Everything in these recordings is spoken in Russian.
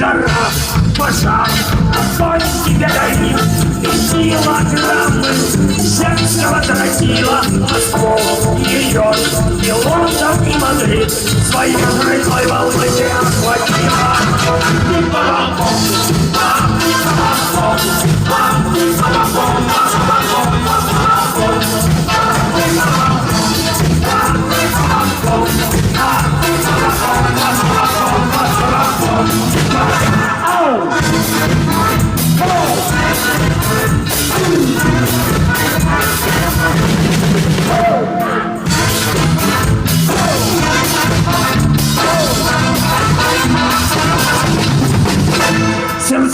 жара, пожар, огонь тебя горит, и килограммы женского тротила, Москву, Нью-Йорк, и Лондон, и Мадрид, своей взрывной волной тебя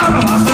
¡Vámonos!